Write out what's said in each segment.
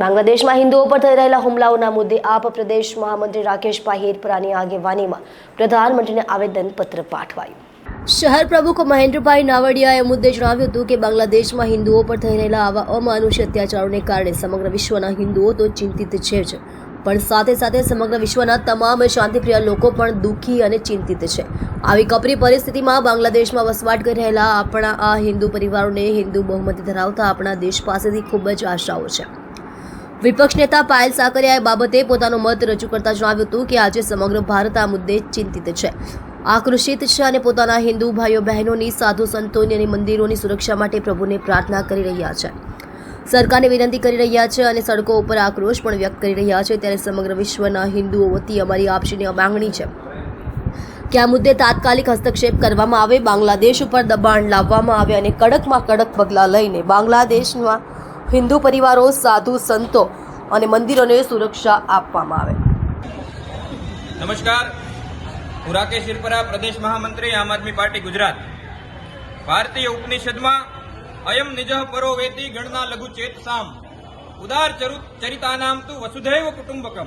બાંગ્લાદેશમાં હિન્દુઓ પર થઈ રહેલા હુમલાઓના મુદ્દે આપ પ્રદેશ મહામંત્રી રાકેશભાઈ હિરપરાની આગેવાનીમાં પ્રધાનમંત્રીને આવેદનપત્ર પાઠવાયું. શહેર પ્રમુખ મહેન્દ્રભાઈ નાવડિયાએ મુદ્દે જણાવ્યું હતું કે બાંગ્લાદેશમાં હિન્દુઓ પર થઈ રહેલા આવા અમાનુષ્ય અત્યાચારોને કારણે સમગ્ર વિશ્વના હિન્દુઓ તો ચિંતિત છે જ. પણ સાથે સાથે સમગ્ર વિશ્વના તમામ શાંતિપ્રિય લોકો પણ દુઃખી અને ચિંતિત છે. આવી કપરી પરિસ્થિતિમાં બાંગ્લાદેશમાં વસવાટ કરી રહેલા આપણા આ હિન્દુ પરિવારોને હિન્દુ બહુમતી ધરાવતા આપણા દેશ પાસેથી ખૂબ જ આશાઓ છે. વિપક્ષ નેતા પાયલ સાકરિયાએ બાબતે પોતાનો મત રજૂ કરતા જણાવ્યું હતું કે આજે સમગ્ર ભારત આ મુદ્દે ચિંતિત છે. આક્રોશિત છે અને પોતાના હિન્દુ ભાઈઓ, બહેનોની સાધુ સંતોની અને મંદિરોની સુરક્ષા માટે પ્રભુને પ્રાર્થના કરી રહ્યા છે. સરકારને વિનંતી કરી રહ્યા છે અને સડકો ઉપર આક્રોશ પણ વ્યક્ત કરી રહ્યા છે ત્યારે સમગ્ર વિશ્વના હિન્દુઓ વતી અમારી આપશીની માંગણી છે કે આ મુદ્દે તાત્કાલિક હસ્તક્ષેપ કરવામાં આવે. બાંગ્લાદેશ ઉપર દબાણ લાવવામાં આવે અને કડકમાં કડક પગલાં લઈને બાંગ્લાદેશમાં હિન્દુ પરિવારો, સાધુ સંતો અને મંદિરોને સુરક્ષા આપવામાં આવે. નમસ્કાર. હું રાકેશ શિરપરા પ્રદેશ મહામંત્રી, આમ આદમી પાર્ટી, ગુજરાત. ભારતીય ઉપનિષદમાં, અયમ નિજઃ પરો વેતી ગણના લઘુ ચેત સામ. ઉદાર ચરુ ચરિતાનામ તું વસુધૈવ કુટુંબકમ.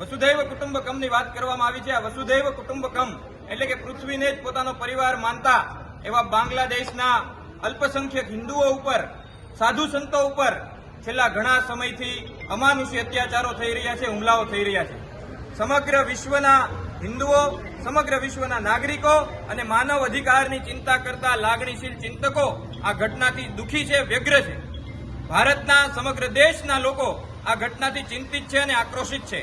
વસુધૈવ કુટુંબકમની વાત કરવામાં આવી છે. આ વસુધૈવ કુટુંબકમ એટલે કે પૃથ્વીને જ પોતાનો પરિવાર માનતા એવા બાંગ્લાદેશના અલ્પસંખ્યક હિન્દુઓ ઉપર સાધુ સંતો ઉપર છેલ્લા ઘણા સમયથી અમાનુષી અત્યાચારો થઈ રહ્યા છે, હુમલાઓ થઈ રહ્યા છે. સમગ્ર વિશ્વના હિન્દુઓ, સમગ્ર વિશ્વના નાગરિકો અને માનવ અધિકારની ચિંતા કરતા લાગણીશીલ ચિંતકો આ ઘટનાથી દુઃખી છે, વ્યગ્ર છે. ભારતના સમગ્ર દેશના લોકો આ ઘટનાથી ચિંતિત છે અને આક્રોશિત છે.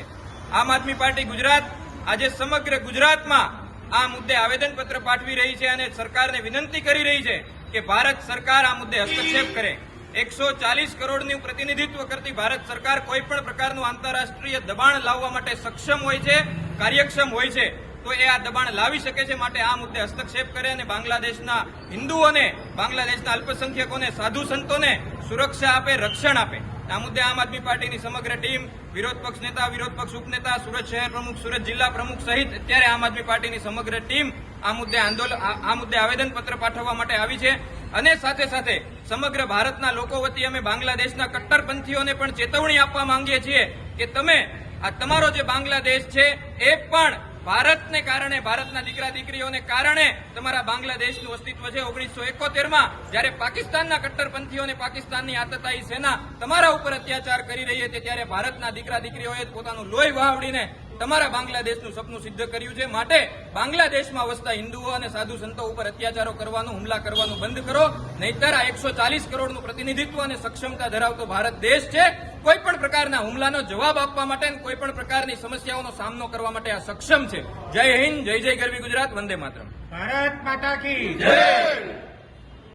આમ આદમી પાર્ટી ગુજરાત આજે સમગ્ર ગુજરાતમાં આ મુદ્દે આવેદનપત્ર પાઠવી રહી છે અને સરકારને વિનંતી કરી રહી છે કે ભારત સરકાર આ મુદ્દે હસ્તક્ષેપ કરે. એકસો ચાલીસ કરોડનું પ્રતિનિધિત્વ કરતી ભારત સરકાર કોઈ પણ પ્રકારનું આંતરરાષ્ટ્રીય દબાણ લાવવા માટે સક્ષમ હોય છે, કાર્યક્ષમ હોય છે, તો એ આ દબાણ લાવી શકે છે માટે આ મુદ્દે હસ્તક્ષેપ કરે અને બાંગ્લાદેશના હિન્દુઓને, બાંગ્લાદેશના અલ્પસંખ્યકોને, સાધુ સંતોને સુરક્ષા આપે, રક્ષણ આપે. આ મુદ્દે આમ આદમી પાર્ટીની સમગ્ર ટીમ, વિરોધ પક્ષ નેતા, વિરોધ પક્ષ ઉપનેતા, સુરત શહેર પ્રમુખ, સુરત જિલ્લા પ્રમુખ સહિત અત્યારે આમ આદમી પાર્ટીની સમગ્ર ટીમ આ મુદ્દે આંદોલન આ મુદ્દે આવેદનપત્ર પાઠવવા માટે આવી છે. અને સાથે સાથે સમગ્ર ભારતના લોકો વતી અમે બાંગ્લાદેશના કટ્ટરપંથીઓને પણ ચેતવણી આપવા માંગીએ છીએ કે તમે આ તમારો જે બાંગ્લાદેશ છે, એ પણ ભારતને કારણે, ભારતના દીકરા દીકરીઓને કારણે તમારા બાંગ્લાદેશનું અસ્તિત્વ છે. ઓગણીસો એકોતેરમાં જ્યારે પાકિસ્તાનના કટ્ટરપંથીઓને પાકિસ્તાનની આતતાઈ સેના તમારા ઉપર અત્યાચાર કરી રહી હતી, ત્યારે ભારતના દીકરા દીકરીઓએ પોતાનું લોહી વહાવડીને તમારા બાંગ્લાદેશનું સપનું સિદ્ધ કર્યું છે. માટે બાંગ્લાદેશમાં વસતા હિન્દુઓ અને સાધુ સંતો ઉપર અત્યાચારો કરવાનું, હુમલા કરવાનું બંધ કરો. નહીતર આ એકસો ચાલીસ કરોડનું પ્રતિનિધિત્વ અને સક્ષમતા ધરાવતો ભારત દેશ છે. કોઈ પણ પ્રકારના હુમલાનો જવાબ આપવા માટે કોઈ પણ પ્રકારની સમસ્યાઓનો સામનો કરવા માટે આ સક્ષમ છે. જય હિન્દ, જય જય ગરવી ગુજરાત, વંદે માતરમ. ભારત માતા કી જય!